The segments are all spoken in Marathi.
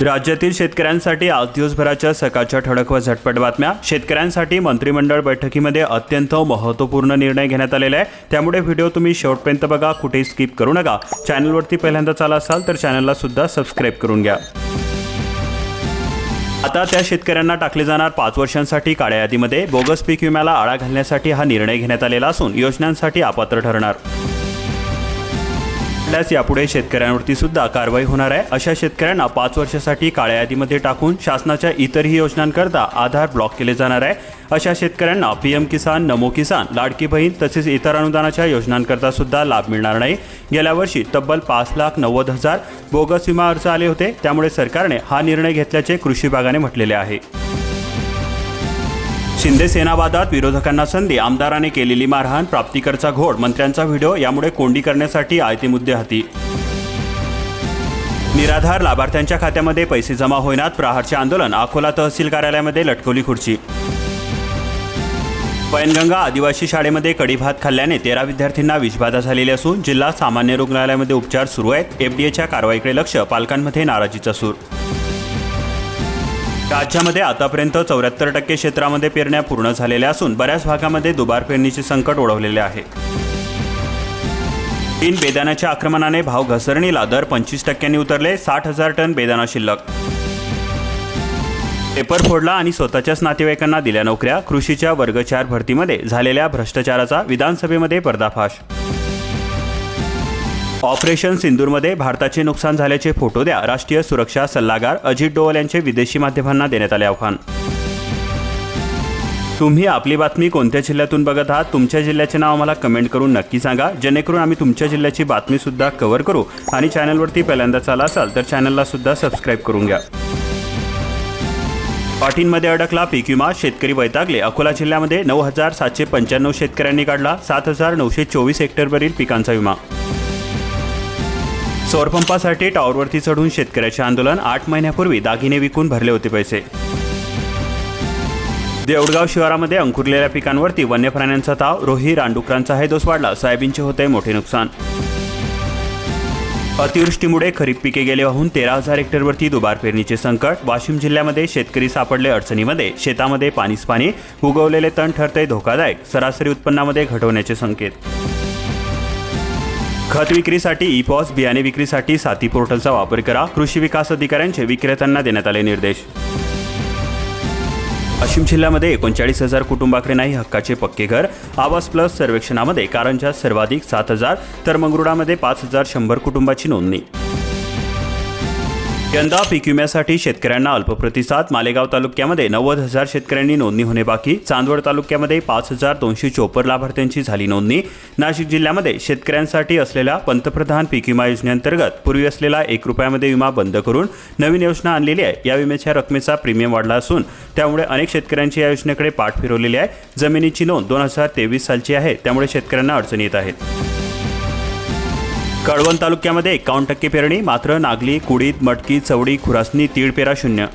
राज्यातील शेतकऱ्यांसाठी आज दिवसभराच्या सकाळच्या ठळक व झटपट बातम्या. शेतकऱ्यांसाठी मंत्रिमंडळ बैठकीमध्ये अत्यंत महत्त्वपूर्ण निर्णय घेण्यात आलेला आहे. त्यामुळे व्हिडिओ तुम्ही शेवटपर्यंत बघा कुठेही स्किप करू नका. चॅनलवरती पहिल्यांदा चाला असाल तर चॅनलला सुद्धा सबस्क्राईब करून घ्या. आता त्या शेतकऱ्यांना टाकले जाणार पाच वर्षांसाठी काळ्या यादीमध्ये बोगस पीक विम्याला आळा घालण्यासाठी हा निर्णय घेण्यात आलेला असून योजनांसाठी अपात्र ठरणार. आपल्यास यापुढे शेतकऱ्यांवरती सुद्धा कारवाई होणार आहे. अशा शेतकऱ्यांना पाच वर्षासाठी काळ्या यादीमध्ये टाकून शासनाच्या इतरही योजनांकरता आधार ब्लॉक केले जाणार आहे. अशा शेतकऱ्यांना पीएम किसान नमो किसान लाडकी बहीण तसेच इतर अनुदानाच्या योजनांकरता सुद्धा लाभ मिळणार नाही. गेल्या वर्षी तब्बल पाच लाख नव्वद हजार बोगस विमा अर्ज आले होते. त्यामुळे सरकारने हा निर्णय घेतल्याचे कृषी विभागाने म्हटलेले आहे. शिंदे सेनावादात विरोधकांना संधी आमदाराने केलेली मारहाण प्राप्तिकरचा घोड मंत्र्यांचा व्हिडिओ यामुळे कोंडी करण्यासाठी आयते मुद्दे हाती. निराधार लाभार्थ्यांच्या खात्यामध्ये पैसे जमा होईनात प्रहारचे आंदोलन अकोला तहसील कार्यालयामध्ये लटकवली खुर्ची. पैनगंगा आदिवासी शाळेमध्ये कडीभात खाल्ल्याने तेरा विद्यार्थ्यांना विषबाधा झालेली असून जिल्हा सामान्य रुग्णालयामध्ये उपचार सुरू आहेत. एफडीएच्या कारवाईकडे लक्ष पालकांमध्ये नाराजीचा सूर. राज्यामध्ये आतापर्यंत चौऱ्याहत्तर टक्के क्षेत्रामध्ये पेरण्या पूर्ण झालेल्या असून बऱ्याच भागामध्ये दुबार पेरणीचे संकट ओढवलेले आहे. तीन बेदाण्याच्या आक्रमणाने भाव घसरणीला दर पंचवीस टक्क्यांनी उतरले साठ हजार टन बेदाणा शिल्लक. पेपर फोडला आणि स्वतःच्याच नातेवाईकांना दिल्या नोकऱ्या कृषीच्या वर्ग चार भरतीमध्ये झालेल्या भ्रष्टाचाराचा विधानसभेमध्ये पर्दाफाश. ऑपरेशन सिंदूरमध्ये भारताचे नुकसान झाल्याचे फोटो द्या. राष्ट्रीय सुरक्षा सल्लागार अजित डोवल यांचे विदेशी माध्यमांना देण्यात आले आव्हान. तुम्ही आपली बातमी कोणत्या जिल्ह्यातून बघत आहात? तुमच्या जिल्ह्याचे नाव आम्हाला कमेंट करून नक्की सांगा. जेणेकरून आम्ही तुमच्या जिल्ह्याची बातमी सुद्धा कव्हर करू आणि चॅनलवरती पहिल्यांदा आला असाल तर चॅनलला सुद्धा सबस्क्राईब करून घ्या. पाटींमध्ये अडकला पीक विमा शेतकरी वैतागले. अकोला जिल्ह्यामध्ये नऊ हजार सातशे पंच्याण्णव शेतकऱ्यांनी काढला सात हजार नऊशे चोवीस हेक्टरवरील पिकांचा विमा. सौरपंपासाठी टॉवरवरती चढून शेतकऱ्याचे आंदोलन आठ महिन्यापूर्वी दागिने विकून भरले होते पैसे. देवडगाव शहरामध्ये अंकुरलेल्या पिकांवरती वन्य प्राण्यांचा ताव रोही रानडुकरांचा हे दोष वाढला सोयाबीनचे होते मोठे नुकसान. अतिवृष्टीमुळे खरीप पिके गेले वाहून तेरा हजार हेक्टरवरती दुबार पेरणीचे संकट. वाशिम जिल्ह्यामध्ये शेतकरी सापडले अडचणीमध्ये. शेतामध्ये पाणीच पाणी उगवलेले तण ठरते धोकादायक. सरासरी उत्पन्नामध्ये घटवण्याचे संकेत. खत विक्रीसाठी ई पॉस बियाणे विक्रीसाठी साथी पोर्टलचा वापर करा. कृषी विकास अधिकाऱ्यांचे विक्रेत्यांना देण्यात आले निर्देश. वाशिम जिल्ह्यामध्ये एकोणचाळीस हजार कुटुंबाकडे नाही हक्काचे पक्के घर. आवास प्लस सर्वेक्षणामध्ये कारंजात सर्वाधिक सात हजार तर मंगरुळामध्ये पाच हजार शंभर कुटुंबाची नोंदणी. यंदा पीक विम्यासाठी शेतकऱ्यांना अल्प प्रतिसाद मालेगाव तालुक्यामध्ये नव्वद हजार शेतकऱ्यांनी नोंदणी होणे बाकी. चांदवड तालुक्यामध्ये पाच हजार दोनशे चोपन्न लाभार्थ्यांची झाली नोंदणी. नाशिक जिल्ह्यामध्ये शेतकऱ्यांसाठी असलेल्या पंतप्रधान पीक विमा योजनेअंतर्गत पूर्वी असलेला एक रुपयामध्ये विमा बंद करून नवीन योजना आणलेली आहे. या विम्याच्या रकमेचा प्रीमियम वाढला असून त्यामुळे अनेक शेतकऱ्यांची या योजनेकडे पाठ फिरवलेली आहे. जमिनीची नोंद दोन हजार तेवीस सालची आहे. त्यामुळे शेतकऱ्यांना अडचणी येत आहेत. कळवण तालुक्यामध्ये एकावन्न टक्के पेरणी मात्र नागली कुडीत मटकी चवडी खुरासनी तीळ पेरा शून्य.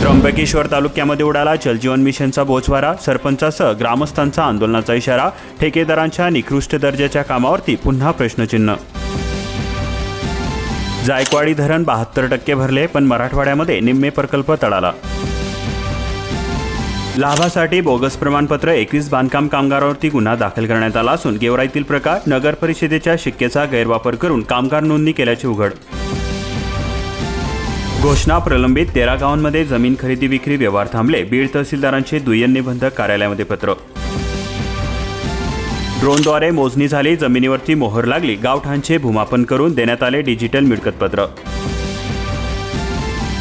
त्र्यंबकेश्वर तालुक्यामध्ये उडाला जलजीवन मिशनचा बोचवारा सरपंचासह ग्रामस्थांचा आंदोलनाचा इशारा ठेकेदारांच्या निकृष्ट दर्जाच्या कामावरती पुन्हा प्रश्नचिन्ह. जायकवाडी धरण बहात्तर टक्के भरले पण मराठवाड्यामध्ये निम्मे प्रकल्प तळाला. लाभासाठी बोगस प्रमाणपत्र एकवीस बांधकाम कामगारांवरती गुन्हा दाखल करण्यात आला असून गेवराईतील प्रकार नगर परिषदेच्या शिक्केचा गैरवापर करून कामगार नोंदणी केल्याचे उघड. घोषणा प्रलंबित तेरा गावांमध्ये जमीन खरेदी विक्री व्यवहार थांबले. बीड तहसीलदारांचे दुय्यम निबंधक कार्यालयामध्ये पत्र. ड्रोनद्वारे मोजणी झाली जमिनीवरती मोहर लागली. गावठाणचे भूमापन करून देण्यात आले डिजिटल मिळकतपत्र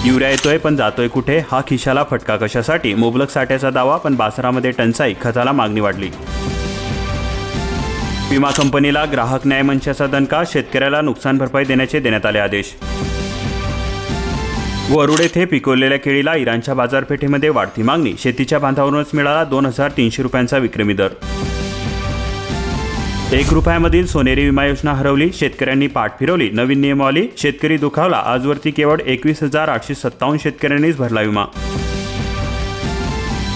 युरिया येतोय पण जातोय कुठे? हा खिशाला फटका. कशासाठी? मुबलक साठ्याचा दावा पण बासरामध्ये टंचाई. खताला मागणी वाढली. विमा कंपनीला ग्राहक न्याय मंचाचा दणका शेतकऱ्याला नुकसान भरपाई देण्याचे देण्यात आले आदेश. वरुड येथे पिकवलेल्या केळीला इराणच्या बाजारपेठेमध्ये वाढती मागणी. शेतीच्या बांधावरूनच मिळाला दोन हजार तीनशे रुपयांचा विक्रमी दर. एक रुपयामधील सोनेरी विमा योजना हरवली. शेतकऱ्यांनी पाठ फिरवली. नवीन नियमावली शेतकरी दुखावला. आजवरती केवळ एकवीस हजार आठशे सत्तावन्न शेतकऱ्यांनीच भरला विमा.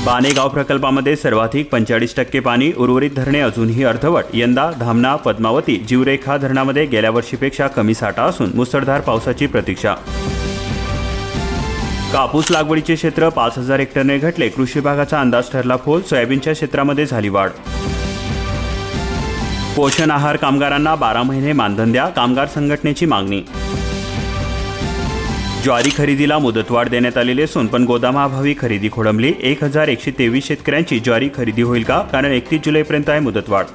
बाणेगाव प्रकल्पामध्ये सर्वाधिक पंचेचाळीस टक्के पाणी उर्वरित धरणे अजूनही अर्धवट. यंदा धामणा पद्मावती जीवरेखा धरणामध्ये गेल्या वर्षीपेक्षा कमी साठा असून मुसळधार पावसाची प्रतीक्षा. कापूस लागवडीचे क्षेत्र पाच हजार हेक्टरने घटले. कृषी विभागाचा अंदाज ठरला फोल. सोयाबीनच्या क्षेत्रामध्ये झाली वाढ. पोषण आहार कामगारांना बारा महिने मानधन द्या कामगार संघटनेची मागणी. ज्वारी खरेदीला मुदतवाढ देण्यात आलेली असून पण गोदामाअभावी खरेदी खोळंबली. एक हजार एकशे तेवीस शेतकऱ्यांची ज्वारी खरेदी होईल का? कारण एकतीस जुलैपर्यंत आहे मुदतवाढ.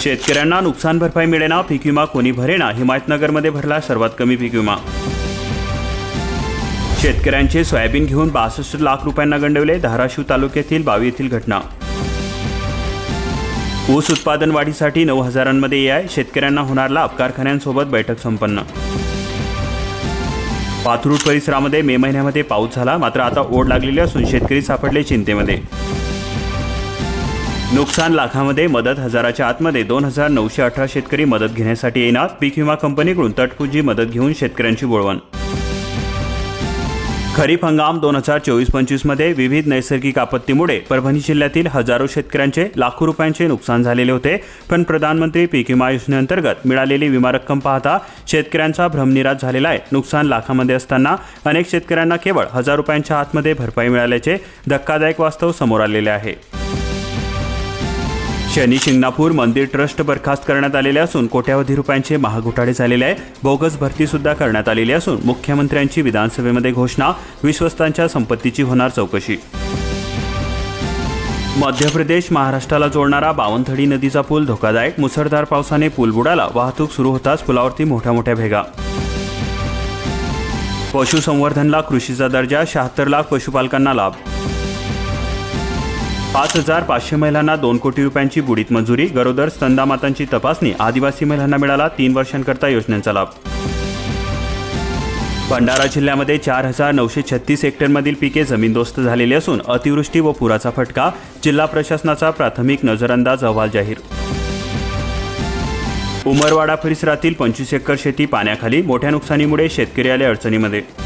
शेतकऱ्यांना नुकसान भरपाई मिळेना पीक विमा कोणी भरेना? हिमायतनगरमध्ये भरला सर्वात कमी पीक विमा. शेतकऱ्यांचे सोयाबीन घेऊन बासष्ट लाख रुपयांना गंडवले धाराशिव तालुक्यातील बावी येथील घटना. ऊस उत्पादन वाढीसाठी नऊ हजारांमध्ये ए आय शेतकऱ्यांना होणार लाभ कारखान्यांसोबत बैठक संपन्न. पाथरूड परिसरामध्ये मे महिन्यामध्ये पाऊस झाला मात्र आता ओढ लागलेली असून शेतकरी सापडले चिंतेमध्ये. नुकसान लाखामध्ये मदत हजाराच्या आतमध्ये दोन हजार नऊशे अठरा शेतकरी मदत घेण्यासाठी येणार पीक विमा कंपनीकडून तटपुंजी मदत घेऊन शेतकऱ्यांची बोळवण खरीप हंगाम दोन हजार चोवीस पंचवीसमध्ये विविध नैसर्गिक आपत्तीमुळे परभणी जिल्ह्यातील हजारो शेतकऱ्यांचे लाखो रुपयांचे नुकसान झालेले होते. पण प्रधानमंत्री पीक विमा योजनेअंतर्गत मिळालेली विमा रक्कम पाहता शेतकऱ्यांचा भ्रमनिराश झालेला आहे. नुकसान लाखामध्ये असताना अनेक शेतकऱ्यांना केवळ हजार रुपयांच्या आतमध्ये भरपाई मिळाल्याचे धक्कादायक वास्तव समोर आलेले आहे. शनी शिंगणापूर मंदिर ट्रस्ट बरखास्त करण्यात आलेले असून कोट्यावधी रुपयांचे महाघोटाळे झालेले आहे. बोगस भरती सुद्धा करण्यात आलेली असून मुख्यमंत्र्यांची विधानसभेमध्ये घोषणा विश्वस्तांच्या संपत्तीची होणार चौकशी. मध्य प्रदेश महाराष्ट्राला जोडणारा बावनथडी नदीचा पूल धोकादायक. मुसळधार पावसाने पूल बुडाला. वाहतूक सुरू होताच पुलावरती मोठ्या मोठ्या भेगा. पशुसंवर्धनला कृषीचा दर्जा शहात्तर लाख पशुपालकांना लाभ पाच हजार पाचशे महिलांना दोन कोटी रुपयांची बुडीत मंजुरी गरोदर स्तंदामातांची तपासणी आदिवासी महिलांना मिळाला तीन वर्षांकरता योजनेचा लाभ. भंडारा जिल्ह्यामध्ये चार हजार नऊशे छत्तीस हेक्टरमधील पिके जमीनदोस्त झालेली असून अतिवृष्टी व पुराचा फटका जिल्हा प्रशासनाचा प्राथमिक नजरअंदाज अहवाल जाहीर. उमरवाडा परिसरातील पंचवीस एकर शेती पाण्याखाली मोठ्या नुकसानीमुळे शेतकरी आले अडचणीमध्ये.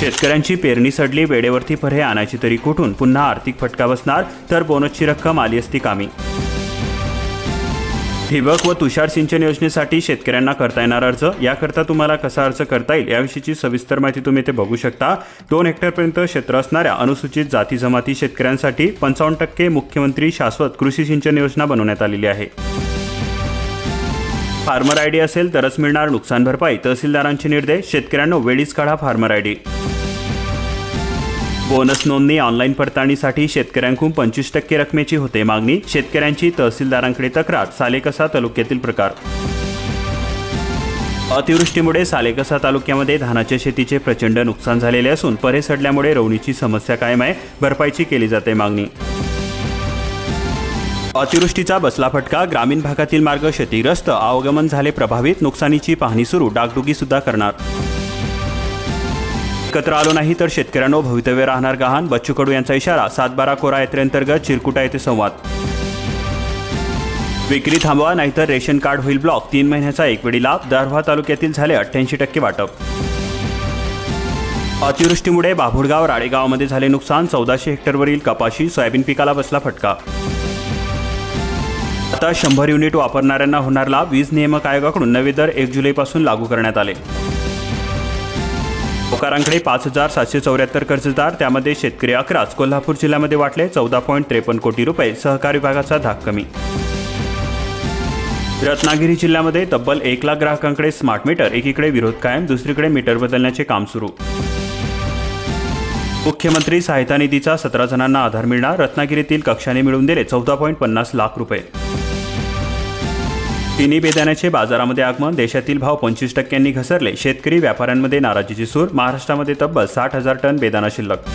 शेतकऱ्यांची पेरणी सडली वेळेवरती फरे आणायची तरी कुठून? पुन्हा आर्थिक फटका बसणार तर बोनसची रक्कम आली असती कामी. ठिबक व तुषार सिंचन योजनेसाठी शेतकऱ्यांना करता येणार अर्ज? याकरता तुम्हाला कसा अर्ज करता येईल? याविषयीची सविस्तर माहिती तुम्ही ते बघू शकता. दोन हेक्टरपर्यंत क्षेत्र असणाऱ्या अनुसूचित जाती जमाती शेतकऱ्यांसाठी पंचावन्न टक्के मुख्यमंत्री शाश्वत कृषी सिंचन योजना बनवण्यात आलेली आहे. फार्मर आय डी असेल तरच मिळणार नुकसान भरपाई. तहसीलदारांचे निर्देश शेतकऱ्यांना वेळीच काढा फार्मर आय डी. बोनस नोंदणी ऑनलाईन पडताळणीसाठी शेतकऱ्यांकडून पंचवीस टक्के रकमेची होते मागणी. शेतकऱ्यांची तहसीलदारांकडे तक्रार सालेकसा तालुक्यातील प्रकार. अतिवृष्टीमुळे सालेकसा तालुक्यामध्ये धानाच्या शेतीचे प्रचंड नुकसान झालेले असून परे सडल्यामुळे रवणीची समस्या कायम आहे. भरपाईची केली जाते मागणी. अतिवृष्टीचा बसला फटका ग्रामीण भागातील मार्ग क्षतिग्रस्त अवगमन झाले प्रभावित नुकसानीची पाहणी सुरू डागडुगी सुद्धा करणार. एकत्र आलो नाही तर शेतकऱ्यांनो भवितव्य राहणार गहाण. बच्चू कडू यांचा इशारा सातबारा कोरा यात्रेअंतर्गत चिरकुटा येथे संवाद. विक्री थांबवा नाहीतर रेशन कार्ड होईल ब्लॉक. तीन महिन्याचा एकवेळी लाभ दारव्हा तालुक्यातील झाले अठ्ठ्याऐंशी टक्के वाटप. अतिवृष्टीमुळे बाभुळगाव राळेगावमध्ये झाले नुकसान. चौदाशे हेक्टरवरील कपाशी सोयाबीन पिकाला बसला फटका. आता शंभर युनिट वापरणाऱ्यांना होणार लाभ. वीज नियामक आयोगाकडून नवे दर एक जुलैपासून लागू करण्यात आले. सावकारांकडे पाच हजार सातशे चौऱ्याहत्तर कर्जदार त्यामध्ये शेतकरी अकराच कोल्हापूर जिल्ह्यामध्ये वाटले चौदा पॉईंट त्रेपन्न कोटी रुपये सहकार विभागाचा धाक कमी. रत्नागिरी जिल्ह्यामध्ये तब्बल एक लाख ग्राहकांकडे स्मार्ट मीटर एकीकडे विरोध कायम दुसरीकडे मीटर बदलण्याचे काम सुरू. मुख्यमंत्री सहायता निधीचा सतरा जणांना आधार मिळणार रत्नागिरीतील कक्षाने मिळवून दिले चौदा पॉईंट पन्नास लाख रुपये. तिन्ही बेदाण्याचे बाजारामध्ये आगमन. देशातील भाव पंचवीस टक्क्यांनी घसरले. शेतकरी व्यापाऱ्यांमध्ये नाराजीची सूर. महाराष्ट्रामध्ये तब्बल साठ हजार टन बेदाणा शिल्लक.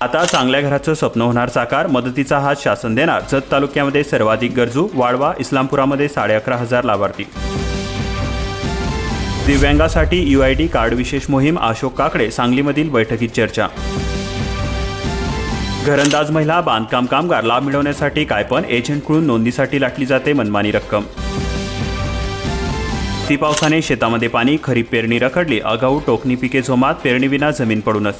आता चांगल्या घराचं स्वप्न होणार साकार. मदतीचा हात शासन देणार. जत तालुक्यामध्ये सर्वाधिक गरजू. वाळवा इस्लामपुरामध्ये साडे अकरा हजार लाभार्थी. दिव्यांगासाठी युआयडी कार्ड विशेष मोहीम. अशोक काकडे सांगलीमधील बैठकीत चर्चा. घरंदाज महिला बांधकाम कामगार लाभ मिळवण्यासाठी काय पण एजंटकडून नोंदीसाठी लाटली जाते मनमानी रक्कम. ती पावसाने शेतामध्ये पाणी खरीप पेरणी रखडली अगाऊ टोकणी पिके झोमात पेरणीविना जमीन पडूनच.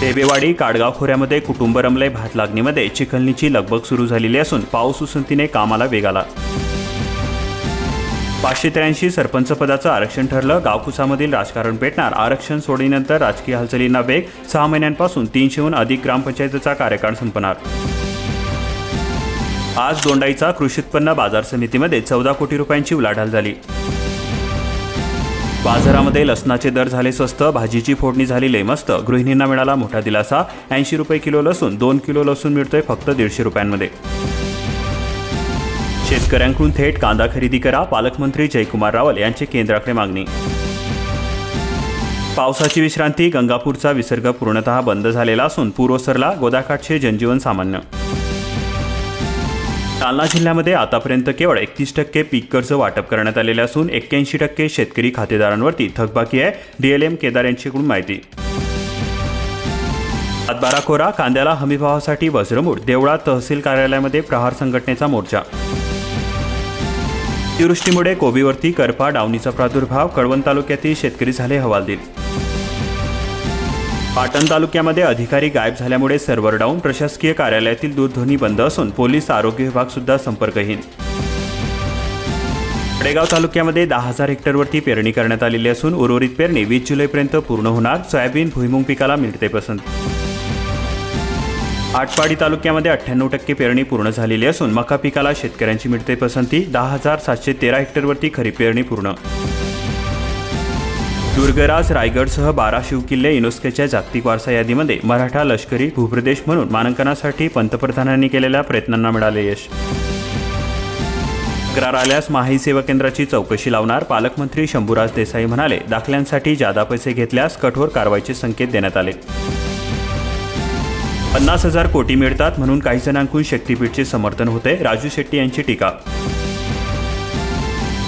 देबेवाडी काडगाव खोऱ्यामध्ये कुटुंब रमले भात लागणीमध्ये चिखलणीची लगबग सुरू झालेली असून पाऊस उसंतीने कामाला वेग आला. पाचशे त्र्याऐंशी सरपंच पदाचं आरक्षण ठरलं. गावकुसामधील राजकारण पेटणार. आरक्षण सोडीनंतर राजकीय हालचालींना वेग. सहा महिन्यांपासून तीनशेहून अधिक ग्रामपंचायतीचा कार्यकाळ संपणार. आज दोंडाईचा कृषी उत्पन्न बाजार समितीमध्ये चौदा कोटी रुपयांची उलाढाल झाली. बाजारामध्ये लसणाचे दर झाले स्वस्त भाजीची फोडणी झाली लय मस्त. गृहिणींना मिळाला मोठा दिलासा. ऐंशी रुपये किलो लसूण दोन किलो लसूण मिळतोय फक्त दीडशे रुपयांमध्ये. शेतकऱ्यांकडून थेट कांदा खरेदी करा. पालकमंत्री जयकुमार रावल यांची केंद्राकडे मागणी. पावसाची विश्रांती गंगापूरचा विसर्ग पूर्णतः बंद झालेला असून पूर ओसरला गोदाकाठचे जनजीवन सामान्य. जालना जिल्ह्यामध्ये आतापर्यंत केवळ एकतीस टक्के पीक कर्ज वाटप करण्यात आलेले असून एक्क्याऐंशी टक्के शेतकरी खातेदारांवरती थकबाकी आहे डीएलएम केदार यांच्याकडून माहिती. सातबारा कोरा कांद्याला हमीभावासाठी वज्रमूड देवळा तहसील कार्यालयामध्ये प्रहार संघटनेचा मोर्चा. अतिवृष्टीमुळे कोबीवरती करपा डावणीचा प्रादुर्भाव कळवण तालुक्यातील शेतकरी झाले हवालदिल. पाटण तालुक्यामध्ये अधिकारी गायब झाल्यामुळे सर्व्हर डाऊन प्रशासकीय कार्यालयातील दूरध्वनी बंद असून पोलीस आरोग्य विभाग सुद्धा संपर्कहीन. वडेगाव तालुक्यामध्ये दहा हजार हेक्टरवरती पेरणी करण्यात आलेली असून उर्वरित पेरणी वीस जुलैपर्यंत पूर्ण होणार सोयाबीन भुईमुंग पिकाला मिळते पसंत. आटपाडी तालुक्यामध्ये अठ्ठ्याण्णव टक्के पेरणी पूर्ण झालेली असून मका पिकाला शेतकऱ्यांची मिळते पसंती. दहा हजार सातशे तेरा हेक्टरवरती खरीप पेरणी पूर्ण. दुर्गराज रायगडसह बारा शिवकिल्ले युनेस्कोच्या जागतिक वारसा यादीमध्ये मराठा लष्करी भूप्रदेश म्हणून मानांकनासाठी पंतप्रधानांनी केलेल्या प्रयत्नांना मिळाले यश. तक्रार आल्यास माही सेवा केंद्राची चौकशी लावणार पालकमंत्री शंभूराज देसाई म्हणाले दाखल्यांसाठी जादा पैसे घेतल्यास कठोर कारवाईचे संकेत देण्यात आले. पन्नास हजार कोटी मिळतात म्हणून काही जणांकडून शक्तीपीठचे समर्थन होते. राजू शेट्टी यांची टीका.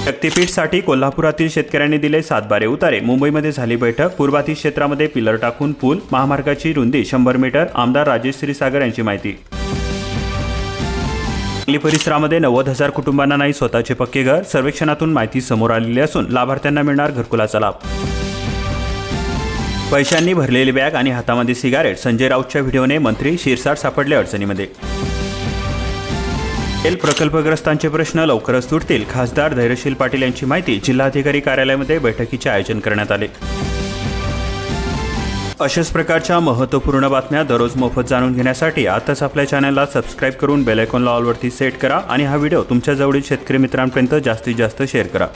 शक्तीपीठसाठी कोल्हापुरातील शेतकऱ्यांनी दिले सातबारे उतारे. मुंबईमध्ये झाली बैठक. पूर्वातील क्षेत्रामध्ये पिलर टाकून पूल. महामार्गाची रुंदी शंभर मीटर. आमदार राजेश श्रीसागर यांची माहिती. सांगली परिसरामध्ये नव्वद हजार कुटुंबांना नाही स्वतःचे पक्के घर. सर्वेक्षणातून माहिती समोर आलेली असून लाभार्थ्यांना मिळणार घरकुलाचा लाभ. पैशांनी भरलेली बॅग आणि हातामध्ये सिगारेट. संजय राऊतच्या व्हिडिओने मंत्री शिरसाट सापडले अडचणीमध्ये. तेल प्रकल्पग्रस्तांचे प्रश्न लवकरच सुटतील खासदार धैर्यशील पाटील यांची माहिती जिल्हाधिकारी कार्यालयामध्ये बैठकीचे आयोजन करण्यात आले. अशाच प्रकारच्या महत्त्वपूर्ण बातम्या दररोज मोफत जाणून घेण्यासाठी आताच आपल्या चॅनलला सबस्क्राईब करून बेलायकॉनला ऑलवरती सेट करा आणि हा व्हिडिओ तुमच्या जवळील शेतकरी मित्रांपर्यंत जास्तीत जास्त शेअर करा.